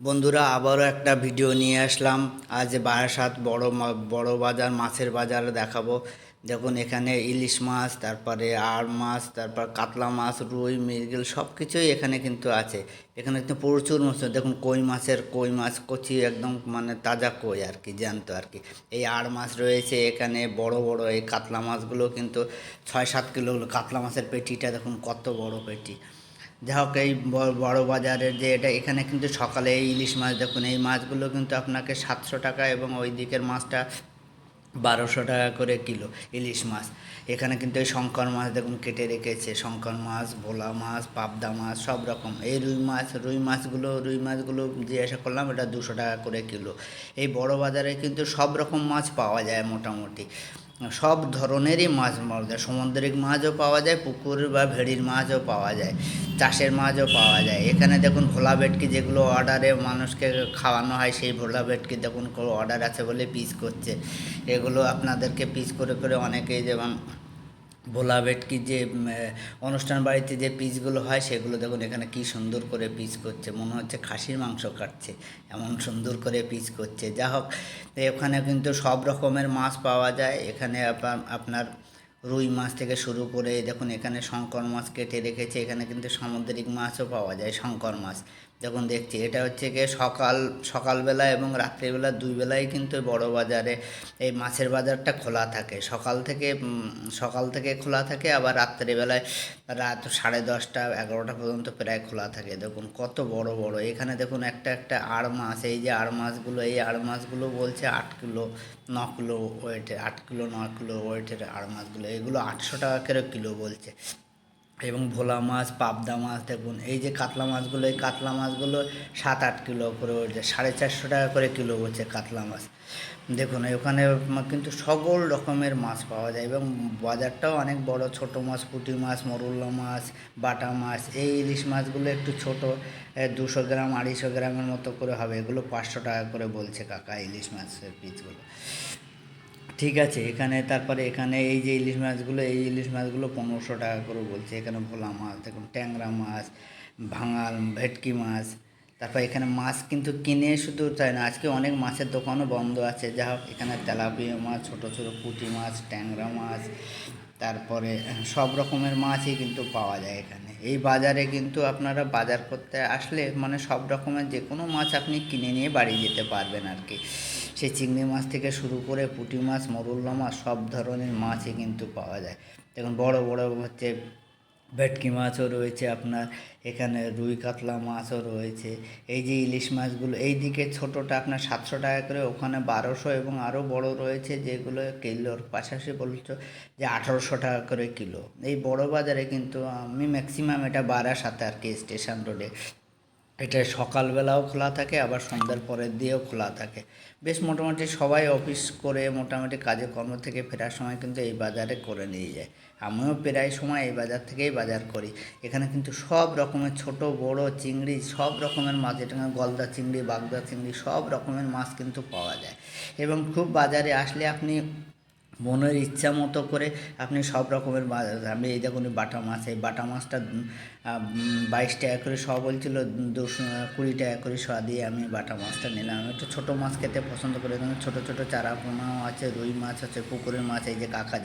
বন্ধুরা, আবারও একটা ভিডিও নিয়ে আসলাম। আজ বারাসাত বড় বড় বাজার, মাছের বাজার দেখাবো। দেখুন, এখানে ইলিশ মাছ, তারপরে আর মাছ, তারপর কাতলা মাছ, রুই, মৃগেল সব কিছুই এখানে কিন্তু আছে। এখানে কিন্তু প্রচুর মাছ দেখুন, কই মাছের কই মাছ, কচি একদম মানে তাজা কই আর কি, জ্যান্ত আর কি। এই আর মাছ রয়েছে এখানে, বড় বড় এই কাতলা মাছগুলো কিন্তু ছয় সাত কিলো কাতলা মাছের পেটিটা দেখুন, কত বড় পেটি। যাই হোক এই বড় বাজারের যে এটা, এখানে কিন্তু সকালে ইলিশ মাছ, দেখুন এই মাছগুলো কিন্তু আপনাকে সাতশো টাকা এবং ওই দিকের মাছটা বারোশো টাকা করে কিলো ইলিশ মাছ। এখানে কিন্তু এই শঙ্কর মাছ দেখুন কেটে রেখেছে, শঙ্কর মাছ, ভোলা মাছ, পাবদা মাছ, সব রকম। এই রুই মাছ, রুই মাছগুলো রুই মাছগুলো জিজ্ঞাসা করলাম এটা দুশো টাকা করে কিলো। এই বড় বাজারে কিন্তু সব রকম মাছ পাওয়া যায় মোটামুটি। সব ধরনেরই মাছ পাওয়া যায়। সামুদ্রিক মাছও পাওয়া যায় পুকুর বা ভেড়ির মাছও পাওয়া যায়, চাষের মাছও পাওয়া যায়। এখানে দেখুন ভোলা ভেটকি যেগুলো অর্ডারে মানুষকে খাওয়ানো হয়, সেই ভোলা ভেটকি দেখুন অর্ডার আছে বলে পিস করছে। এগুলো আপনাদেরকে পিস করে করে অনেকেই যেমন ভোলা ভেটকি যে অনুষ্ঠান বাড়িতে যে পিসগুলো হয়, সেগুলো দেখুন এখানে কি সুন্দর করে পিস করছে। মনে হচ্ছে খাসির মাংস কাটছে। এমন সুন্দর করে পিস করছে। যা হোক এখানে কিন্তু সব রকমের মাছ পাওয়া যায়। এখানে আপনার আপনার রুই মাছ থেকে শুরু করে, দেখুন এখানে শঙ্কর মাছ কেটে রেখেছে, এখানে কিন্তু সামুদ্রিক মাছও পাওয়া যায়, শঙ্কর মাছ। দেখুন দেখছি, এটা হচ্ছে গিয়ে সকাল, সকালবেলা এবং রাত্রিবেলা দুই বেলায় কিন্তু বড় বাজারে এই মাছের বাজারটা খোলা থাকে। সকাল থেকে সকাল থেকে খোলা থাকে, আবার রাত্রিবেলায় রাত সাড়ে দশটা, এগারোটা পর্যন্ত প্রায় খোলা থাকে। দেখুন কত বড় বড়। এখানে দেখুন একটা একটা আড় মাছ, এই যে আড় মাছগুলো, এই আড় মাছগুলো বলছে আট কিলো, ন কিলো ওয়েটের আট কিলো, ন কিলো ওয়েটের আড় মাছগুলো। এগুলো আটশো টাকা করে কিলো বলছে। এবং ভোলা মাছ, পাবদা মাছ, দেখুন, এই যে কাতলা মাছগুলো, এই কাতলা মাছগুলো সাত আট কিলো করে উঠছে সাড়ে চারশো টাকা করে কিলো বলছে কাতলা মাছ। দেখুন ওখানে কিন্তু সকল রকমের মাছ পাওয়া যায় এবং বাজারটাও অনেক বড়, ছোট মাছ, পুঁটি মাছ মরুল্লা মাছ, বাটা মাছ, এই ইলিশ মাছগুলো একটু ছোট দুশো গ্রাম, আড়াইশো গ্রামের মতো করে হবে, এগুলো পাঁচশো টাকা করে বলছে কাকা ইলিশ মাছের পিসগুলো। ঠিক আছে, এখানে তারপরে এখানে এই যে ইলিশ মাছগুলো, এই ইলিশ মাছগুলো পনেরোশো টাকা করে বলছে। এখানে ভোলা মাছ, দেখুন ট্যাংরা মাছ, ভাঙাল, ভেটকি মাছ, তারপর এখানে মাছ কিন্তু কিনে শুধু চায় না, আজকে অনেক মাছের দোকানও বন্ধ আছে। যা হোক, এখানে তেলাপিয়া মাছ, ছোটো ছোটো পুঁটি মাছ, ট্যাংরা মাছ তারপরে সব রকমের মাছই কিন্তু পাওয়া যায় এখানে। এই বাজারে কিন্তু আপনারা বাজার করতে আসলে মানে সব রকমের যে কোনো মাছ আপনি কিনে নিয়ে বাড়ি যেতে পারবেন আর কি। সে চিংড়ি মাছ থেকে শুরু করে পুঁটি মাছ, মরুল্লা মাছ সব ধরনের মাছই কিন্তু পাওয়া যায়। দেখুন বড় বড় হচ্ছে ভেটকি মাছও রয়েছে আপনার, এখানে রুই কাতলা মাছও রয়েছে। এই যে ইলিশ মাছগুলো, এই দিকে ছোটোটা আপনার সাতশো টাকা করে, ওখানে বারোশো এবং আরও বড় রয়েছে যেগুলো কিলোর পাশাপাশি বলছো যে আঠারোশো টাকা করে কিলো। এই বড় বাজারে কিন্তু আমি ম্যাক্সিমাম এটা বারাসাতে আর কি স্টেশন রোডে এটা সকালবেলাও খোলা থাকে, আবার সন্ধ্যার পরের দিয়েও খোলা থাকে। বেশ মোটামুটি সবাই অফিস করে মোটামুটি কাজে কর্ম থেকে ফেরার সময় কিন্তু এই বাজারে করে নিয়ে যায়। আমিও প্রায় সময় এই বাজার থেকেই বাজার করি। এখানে কিন্তু সব রকমের ছোট, বড় চিংড়ি, সব রকমের মাছ, এটা গলদা চিংড়ি, বাগদা চিংড়ি, সব রকমের মাছ কিন্তু পাওয়া যায়। এবং খুব বাজারে আসলে আপনি মনের ইচ্ছা মতো করে আপনি সব রকমের আমি এই দেখুন বাটা মাছ, এই বাটা মাছটা বাইশ টাকা করে শ বলছিল, দুশো, কুড়ি টাকা করে শ দিয়ে আমি বাটা মাছটা নিলাম। একটু ছোটো মাছ খেতে পছন্দ করি কারণ ছোটো ছোটো চারা পোনাও আছে, রুই মাছ আছে পুকুরের মাছ, এই যে কাকা